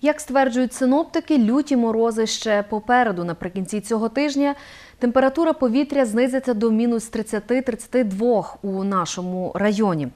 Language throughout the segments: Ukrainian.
Як стверджують синоптики, люті морози ще попереду. Наприкінці цього тижня температура повітря знизиться до мінус 30-32 у нашому районі.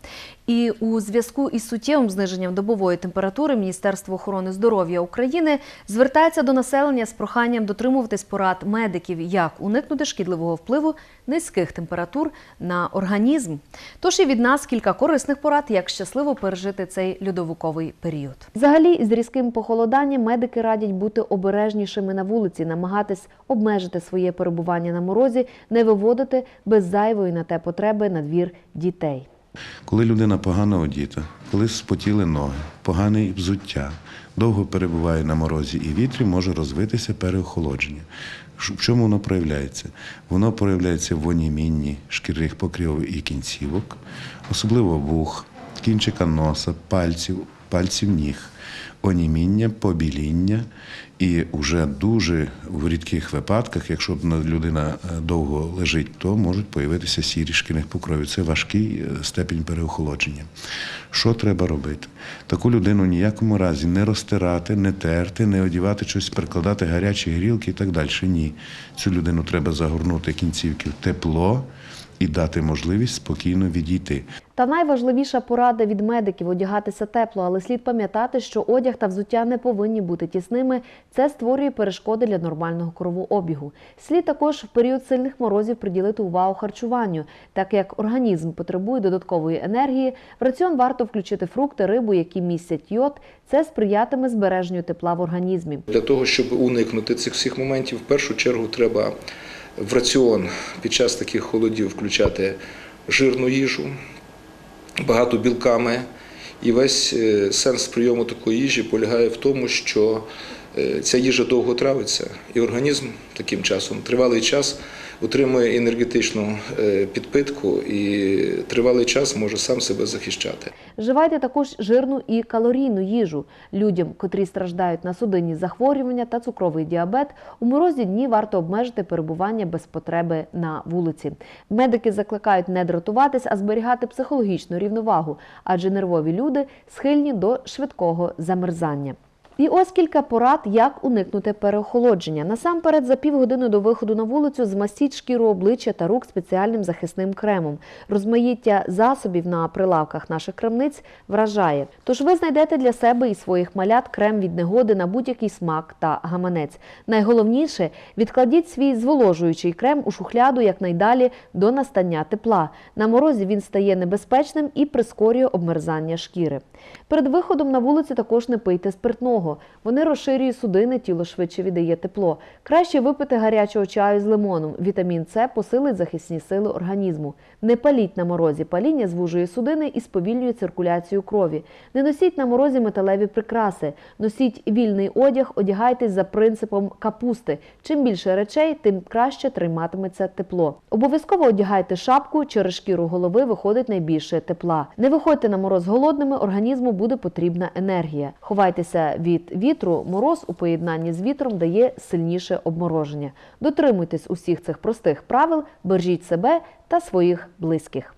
І у зв'язку із суттєвим зниженням добової температури Міністерство охорони здоров'я України звертається до населення з проханням дотримуватись порад медиків, як уникнути шкідливого впливу низьких температур на організм. Тож і від нас кілька корисних порад, як щасливо пережити цей льодовуковий період. Взагалі, із різким похолоданням медики радять бути обережнішими на вулиці, намагатись обмежити своє перебування на морозі, не виводити без зайвої на те потреби на двір дітей. Коли людина погано одіта, коли спотіли ноги, погане взуття, довго перебуває на морозі і вітрі, може розвитися переохолодження. В чому воно проявляється? Воно проявляється в онімінні шкірних покрівів і кінцівок, особливо вух, кінчика носа, пальців, пальців ніг, оніміння, побіління. І вже дуже в рідких випадках, якщо людина е, довго лежить, то можуть появитися сірі шкірних покровів. Це важкий е, степінь переохолодження. Що треба робити? Таку людину ніякому разі не розтирати, не терти, не одівати щось, прикладати гарячі грілки і так далі. Ні. Цю людину треба загорнути кінцівки в тепло і дати можливість спокійно відійти. Та найважливіша порада від медиків одягатися тепло, але слід пам'ятати, що одяг та взуття не повинні бути тісними. Це створює перешкоди для нормального кровообігу. Слід також в період сильних морозів приділити увагу харчуванню, так як організм потребує додаткової енергії. В раціон варто включити фрукти, рибу, які містять йод. Це сприятиме збереженню тепла в організмі. Для того, щоб уникнути цих всіх моментів, в першу чергу треба в раціон під час таких холодів включати жирну їжу, багато білками. І весь е, сенс прийому такої їжі полягає в тому, що е, ця їжа довго травиться, і організм таким часом тривалий час отримує енергетичну е, підпитку і тривалий час може сам себе захищати. Вживайте також жирну і калорійну їжу. Людям, котрі страждають на судинні захворювання та цукровий діабет, у морозі дні варто обмежити перебування без потреби на вулиці. Медики закликають не дратуватись, а зберігати психологічну рівновагу, адже нервові люди схильні до швидкого замерзання. І ось кілька порад, як уникнути переохолодження. Насамперед, за півгодини до виходу на вулицю змастіть шкіру обличчя та рук спеціальним захисним кремом. Розмаїття засобів на прилавках наших крамниць вражає. Тож ви знайдете для себе і своїх малят крем від негоди на будь-який смак та гаманець. Найголовніше відкладіть свій зволожуючий крем у шухляду якнайдалі до настання тепла. На морозі він стає небезпечним і прискорює обмерзання шкіри. Перед виходом на вулицю також не пийте спиртного. Вони розширюють судини, тіло швидше віддає тепло. Краще випити гарячого чаю з лимоном. Вітамін С посилить захисні сили організму. Не паліть на морозі. Паління звужує судини і сповільнює циркуляцію крові. Не носіть на морозі металеві прикраси. Носіть вільний одяг, одягайтесь за принципом капусти. Чим більше речей, тим краще триматиметься тепло. Обов'язково одягайте шапку, через шкіру голови виходить найбільше тепла. Не виходьте на мороз голодними, організму буде потрібна енергія. Ховайтеся від вітру. Мороз у поєднанні з вітром дає сильніше обмороження. Дотримуйтесь усіх цих простих правил, бережіть себе та своїх близьких.